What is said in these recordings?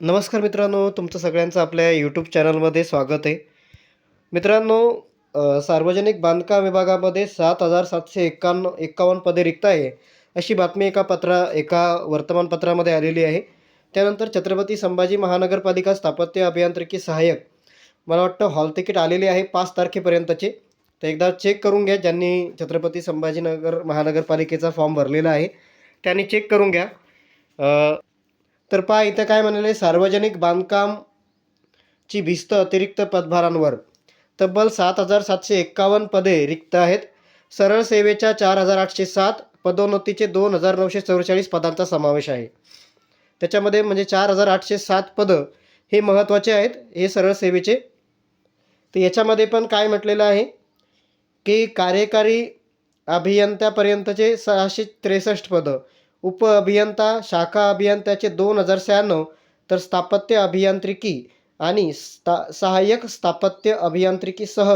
नमस्कार मित्रांनो तुमचं सगळ्यांचं आपल्या यूट्यूब चॅनलमध्ये स्वागत आहे. मित्रांनो सार्वजनिक बांधकाम विभागामध्ये सात हजार सातशे एक्कावन्न एक्कावन्न पदे रिक्त आहे अशी बातमी एका पत्रा एका वर्तमानपत्रामध्ये आलेली आहे. त्यानंतर छत्रपती संभाजी महानगरपालिका स्थापत्य अभियांत्रिकी सहाय्यक मला वाटतं हॉल तिकीट आलेले आहे पाच तारखेपर्यंतचे. तर एकदा चेक करून घ्या ज्यांनी छत्रपती संभाजीनगर महानगरपालिकेचा फॉर्म भरलेला आहे त्यांनी चेक करून घ्या. तर पहा इथं काय म्हणाले? सार्वजनिक बांधकामची भिस्त अतिरिक्त पदभारांवर. तब्बल सात हजार सातशे एक्कावन्न पदे रिक्त आहेत. सरळ सेवेच्या चार हजार आठशे सात पदोन्नतीचे दोन हजार नऊशे चव्वेचाळीस पदांचा समावेश आहे. त्याच्यामध्ये म्हणजे चार हजार आठशे सात पदं हे महत्त्वाचे आहेत हे सरळ सेवेचे. तर याच्यामध्ये पण काय म्हटलेलं आहे? की कार्यकारी अभियंत्यापर्यंतचे सहाशे त्रेसष्ट पदं. उप अभियंता शाखा अभियंत्याचे दोन हजार शहाण्णव तर स्थापत्य अभियांत्रिकी आणि स्था सहाय्यक स्थापत्य अभियांत्रिकीसह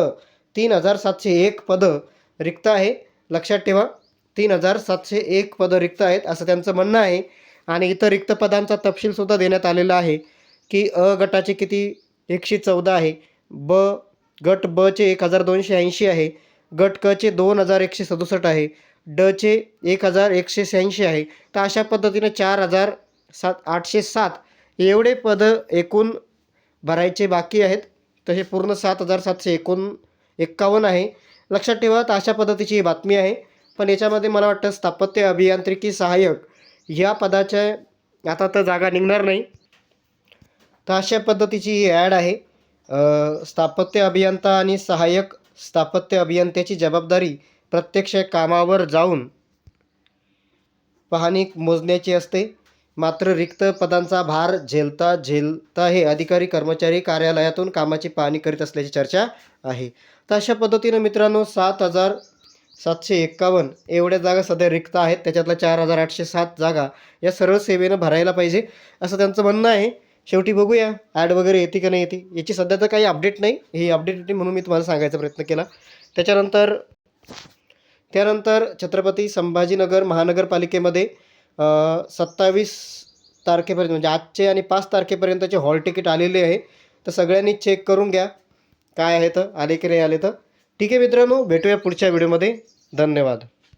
तीन हजार सातशे एक पदं रिक्त आहे. लक्षात ठेवा तीन हजार सातशे एक पदं रिक्त आहेत असं त्यांचं म्हणणं आहे. आणि इतर रिक्त पदांचा तपशीलसुद्धा देण्यात आलेला आहे की अ गटाचे किती? एकशे चौदा आहे. ब गट बचे एक हजार दोनशे ऐंशी आहे. गट कचे दोन हजार एकशे सदुसष्ट आहे. डचे एक हजार एकशे शहाऐंशी आहे. तर अशा पद्धतीनं चार हजार सात आठशे सात एवढे पदं एकूण भरायचे बाकी आहेत. तर हे पूर्ण सात हजार सातशे एकोण एक्कावन्न आहे. लक्षात ठेवा तर अशा पद्धतीची ही बातमी आहे. पण याच्यामध्ये मला वाटतं स्थापत्य अभियांत्रिकी सहाय्यक ह्या पदाच्या आता तर जागा निघणार नाही. तर अशा पद्धतीची ही ॲड आहे. स्थापत्य अभियंता आणि सहाय्यक स्थापत्य अभियंत्याची जबाबदारी प्रत्यक्ष कामावर जाऊन पाहणी मोजण्याची असते. मात्र रिक्त पदांचा भार झेलता झेलता हे अधिकारी कर्मचारी कार्यालयातून कामाची पाहणी करीत असल्याची चर्चा आहे. तर अशा पद्धतीनं मित्रांनो सात हजार सातशे एक्कावन्न एवढ्या जागा सध्या रिक्त आहेत. त्याच्यातल्या चार हजार आठशे सात जागा या सरळ सेवेनं भरायला पाहिजे असं त्यांचं म्हणणं आहे. शेवटी बघूया ॲड वगैरे येते का नाही येते. याची सध्या तर काही अपडेट नाही. ही अपडेट येते म्हणून मी तुम्हाला सांगायचा प्रयत्न केला. त्याच्यानंतर त्यानंतर छत्रपती संभाजीनगर महानगरपालिकेमध्ये सत्तावीस तारखेपर्यंत म्हणजे आजचे आणि पाच तारखेपर्यंतचे हॉल तिकीट आलेले आहे. तर सगळ्यांनी चेक करून घ्या काय आहे तर आले की नाही आले तर. ठीक आहे मित्रांनो भेटूया पुढच्या व्हिडिओमध्ये धन्यवाद.